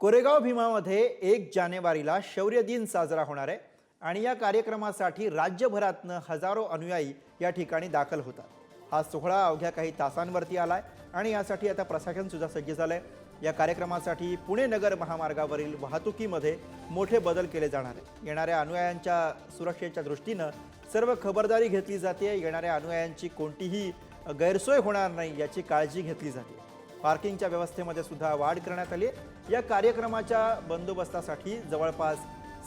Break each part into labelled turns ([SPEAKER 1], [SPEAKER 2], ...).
[SPEAKER 1] कोरेगाव भीमामध्ये एक जानेवारीला शौर्य दिन साजरा होणार आहे आणि या कार्यक्रमासाठी राज्यभरातनं हजारो अनुयायी या ठिकाणी दाखल होतात. हा सोहळा अवघ्या काही तासांवरती आलाय आणि यासाठी आता प्रशासन सुद्धा सज्ज झालंय. या कार्यक्रमासाठी पुणे नगर महामार्गावरील वाहतुकीमध्ये मोठे बदल केले जाणार आहे येणाऱ्या अनुयायांच्या सुरक्षेच्या दृष्टीनं सर्व खबरदारी घेतली जाते. येणाऱ्या अनुयायांची कोणतीही गैरसोय होणार नाही याची काळजी घेतली जाते. पार्किंगच्या व्यवस्थेमध्ये सुद्धा वाढ करण्यात आली या कार्यक्रमाच्या बंदोबस्तासाठी जवळपास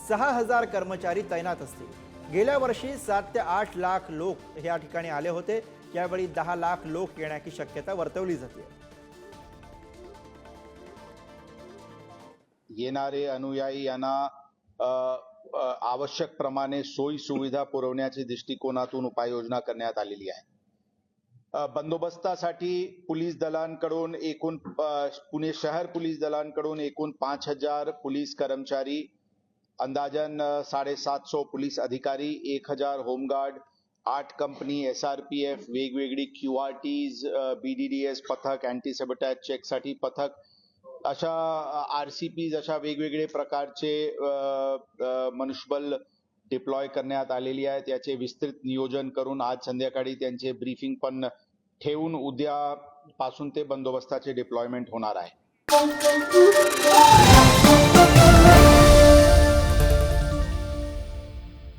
[SPEAKER 1] सहा हजार कर्मचारी तैनात असतील. गेल्या वर्षी सात ते आठ लाख लोक या ठिकाणी आले होते. यावेळी दहा लाख लोक येण्याची शक्यता वर्तवली जाते.
[SPEAKER 2] येणारे अनुयायी यांना आवश्यक प्रमाणे सोयी सुविधा पुरवण्याच्या दृष्टिकोनातून उपाययोजना करण्यात आलेली आहे. बंदोबस्तासाठी पोलीस दलांकडून एकूण पुणे शहर पोलीस दलांकडून एकूण पाच हजार पोलीस कर्मचारी अंदाजन साडेसात साडेसातशे पोलीस अधिकारी एक हजार होमगार्ड आठ company S R P F वेगवेगळी Q R Ts B D D S पथक अँटी सबटॅज चेकसाठी पथक अशा आर सी पीज अशा वेगवेगळे प्रकारचे मनुष्यबल डिप्लॉय करण्यात आलेली आहेत. याचे विस्तृत नियोजन करून आज संध्याकाळी त्यांचे ब्रीफिंग पण ठेवून उद्या पासून ते बंदोबस्ताचे डिप्लॉयमेंट होणार आहे.